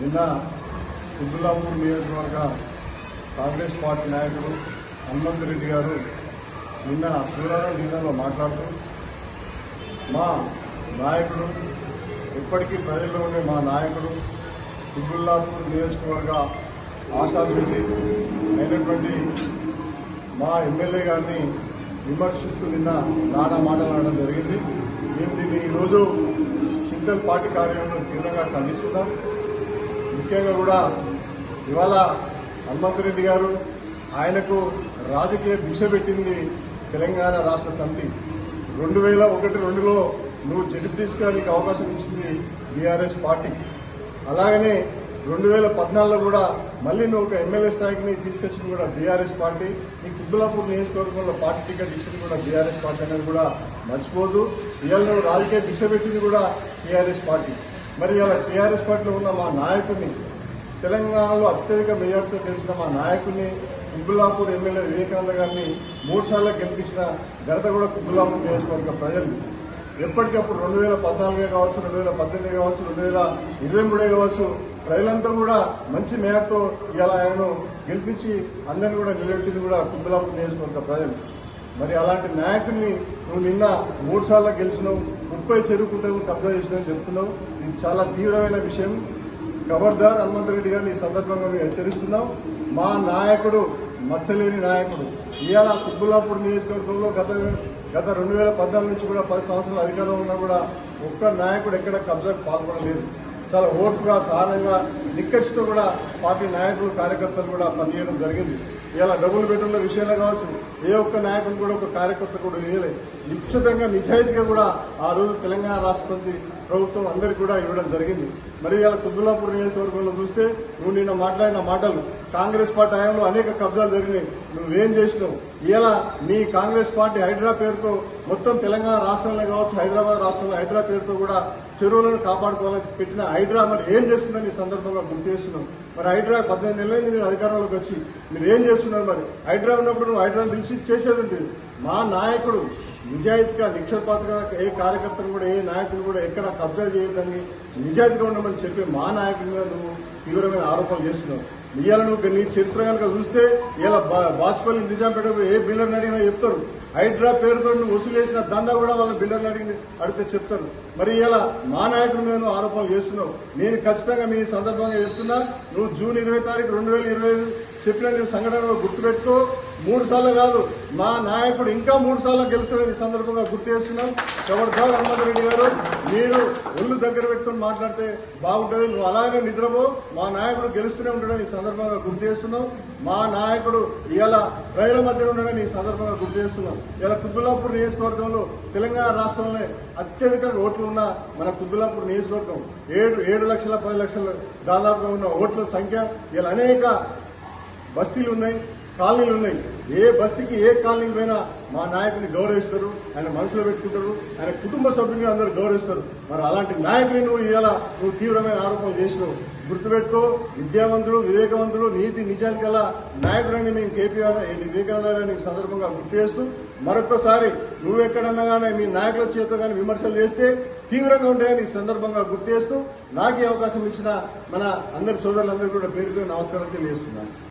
నిన్న కుద్దులాపూర్ నియోజకవర్గ కాంగ్రెస్ పార్టీ నాయకుడు హనుమంత్ రెడ్డి గారు నిన్న సూర్యారావు జిల్లాలో మాట్లాడుతూ మా నాయకుడు ఇప్పటికీ ప్రజల్లో ఉండే మా నాయకుడు కుద్దుల్లాపూర్ నియోజకవర్గ ఆశాభివృద్ధి అయినటువంటి మా ఎమ్మెల్యే గారిని విమర్శిస్తూ నిన్న నానా మాట్లాడడం జరిగింది. మేము దీన్ని ఈరోజు చింతల్ పార్టీ కార్యాలయంలో తీవ్రంగా ఖండిస్తున్నాం. ముఖ్యంగా కూడా ఇవాళ హనుమంతరెడ్డి గారు ఆయనకు రాజకీయ భిక్ష పెట్టింది తెలంగాణ రాష్ట్ర సమితి. రెండు వేల ఒకటి రెండులో నువ్వు జడ్పీటీస్గా నీకు అవకాశం ఇచ్చింది బీఆర్ఎస్ పార్టీ. అలాగనే రెండు వేల పద్నాలుగులో కూడా మళ్ళీ నువ్వు ఒక ఎమ్మెల్యే స్థాయికి తీసుకొచ్చింది కూడా బీఆర్ఎస్ పార్టీ. నీ కుద్దులాపూర్ నియోజకవర్గంలో పార్టీ టికెట్ ఇచ్చింది కూడా బీఆర్ఎస్ పార్టీ అనేది కూడా మర్చిపోదు. ఇవాళ నువ్వు రాజకీయ భిక్ష పెట్టింది కూడా టీఆర్ఎస్ పార్టీ. మరి ఇలా టీఆర్ఎస్ పార్టీలో ఉన్న మా నాయకుడిని తెలంగాణలో అత్యధిక మేయర్తో గెలిచిన మా నాయకుడిని కుబ్బులాపూర్ ఎమ్మెల్యే వివేకానంద గారిని మూడు సార్లు గెలిపించిన ఘనత కూడా కుబ్బులాపూర్ నియోజకవర్గ ప్రజలు ఎప్పటికప్పుడు రెండు వేల పద్నాలుగే కావచ్చు రెండు వేల పద్దెనిమిది కావచ్చు రెండు వేల ఇరవై మూడే కావచ్చు ప్రజలంతా కూడా మంచి మేయర్తో ఇలా ఆయనను గెలిపించి అందరినీ కూడా నిలబెట్టింది కూడా కుబ్బులాపూర్ నియోజకవర్గ ప్రజలు. మరి అలాంటి నాయకుడిని నువ్వు నిన్న మూడు సార్లు గెలిచినావు ముప్పై చెరుకుంటూ కబ్జా చేసినని చెప్తున్నావు ఇది చాలా తీవ్రమైన విషయం. ఖబర్దార్ హనుమంత్ రెడ్డి గారిని ఈ సందర్భంగా మేము హెచ్చరిస్తున్నాం. మా నాయకుడు మచ్చలేని నాయకుడు ఇవాళ కుబ్బులాపూర్ నియోజకవర్గంలో గత గత రెండు వేల పద్నాలుగు నుంచి కూడా పది సంవత్సరాల అధికారంలో ఉన్నా కూడా ఒక్క నాయకుడు ఎక్కడ కబ్జాకు పాల్పడలేదు. చాలా ఓర్పుగా సహనంగా నిక్కచ్చితో కూడా పార్టీ నాయకులు కార్యకర్తలు కూడా పనిచేయడం జరిగింది. ఇలా డబుల్ బెడ్రూమ్ల విషయంలో కావచ్చు ఏ ఒక్క నాయకుడు కూడా ఒక కార్యకర్త కూడా వేయలేదు నిశ్చితంగా నిజాయితీగా కూడా ఆ రోజు తెలంగాణ రాష్ట్రపతి ప్రభుత్వం అందరికీ కూడా ఇవ్వడం జరిగింది. మరి ఇలా కుద్దులాపూర్ నియోజకవర్గంలో చూస్తే నువ్వు నిన్న మాట్లాడిన మాటలు కాంగ్రెస్ పార్టీ హయాంలో అనేక కబ్జాలు జరిగినాయి. నువ్వేం చేసినావు? ఇలా నీ కాంగ్రెస్ పార్టీ హైడ్రా పేరుతో మొత్తం తెలంగాణ రాష్ట్రంలో కావచ్చు హైదరాబాద్ రాష్ట్రంలో హైడ్రా పేరుతో కూడా చెరువులను కాపాడుకోవాలని పెట్టిన హైడ్రా మరి ఏం చేస్తుందని ఈ సందర్భంగా గుర్తు చేస్తున్నావు. మరి హైడ్రా పద్దెనిమిది నెలలైంది మీరు అధికారంలోకి వచ్చి మీరు ఏం చేస్తున్నారు మరి? హైడ్రా ఉన్నప్పుడు నువ్వు హైడ్రా పిలిచి చేసేది మా నాయకుడు నిజాయితీగా నిక్షపాతగా ఏ కార్యకర్తను కూడా ఏ నాయకులు కూడా ఎక్కడ కబ్జా చేయొద్దని నిజాయితీగా ఉండమని చెప్పి మా నాయకుడి మీద నువ్వు తీవ్రమైన ఆరోపణలు చేస్తున్నావు. ఇవాళ నువ్వు నీ చరిత్ర కనుక చూస్తే ఇలా వాజ్పేయి నిజాంపేట ఏ బిల్డర్ని అడిగినా చెప్తారు. హైడ్రా పేరుతో నువ్వు వసూలు చేసిన దందా కూడా వాళ్ళ బిల్డర్ని అడిగి అడిగితే చెప్తారు. మరి ఇలా మా నాయకుడి మీద నువ్వు ఆరోపణలు చేస్తున్నావు. నేను ఖచ్చితంగా మీ సందర్భంగా చెప్తున్నా నువ్వు జూన్ ఇరవై తారీఖు రెండు వేల ఇరవై ఐదు చెప్పిన నీ సంఘటనలో గుర్తుపెట్టుకో. మూడు సార్లు కాదు మా నాయకుడు ఇంకా మూడు సార్లు గెలుస్తాడని ఈ సందర్భంగా గుర్తు చేస్తున్నాం. ఖబర్దార్ హనుమంత్ రెడ్డి గారు మీరు ఒళ్ళు దగ్గర పెట్టుకొని మాట్లాడితే బాగుంటుంది నువ్వు అలాగే నిద్రపో. మా నాయకుడు గెలుస్తూనే ఉండడం ఈ సందర్భంగా గుర్తు చేస్తున్నాం. మా నాయకుడు ఇలా ప్రజల మధ్య ఉండడని ఈ సందర్భంగా గుర్తు చేస్తున్నాం. ఇలా కుబ్బులాపూర్ నియోజకవర్గంలో తెలంగాణ రాష్ట్రంలో అత్యధిక ఓట్లు ఉన్న మన కుబ్బులాపూర్ నియోజకవర్గం ఏడు ఏడు లక్షల పది లక్షల దాదాపుగా ఉన్న ఓట్ల సంఖ్య ఇలా అనేక బస్తీలు ఉన్నాయి కాలనీలు ఉన్నాయి. ఏ బస్తీకి ఏ కాలనీ పోయినా మా నాయకుని గౌరవిస్తారు ఆయన మనసులో పెట్టుకుంటారు ఆయన కుటుంబ సభ్యుని అందరూ గౌరవిస్తారు. మరి అలాంటి నాయకుని నువ్వు ఇలా నువ్వు తీవ్రమైన ఆరోపణలు చేసినావు. గుర్తుపెట్టుకో విద్యావంతుడు వివేకవంతుడు నీతి నిజానికి గల నాయకుడని మేము కేపీఆర్ వివేకానంద సందర్భంగా గుర్తు చేస్తూ మరొకసారి నువ్వెక్కడన్నా కానీ మీ నాయకుల చేత కానీ విమర్శలు చేస్తే తీవ్రంగా ఉంటాయని ఈ సందర్భంగా గుర్తు చేస్తూ నాకు అవకాశం ఇచ్చిన మన అందరి సోదరులందరూ కూడా పేరు పేరు నమస్కారం తెలియజేస్తున్నాను.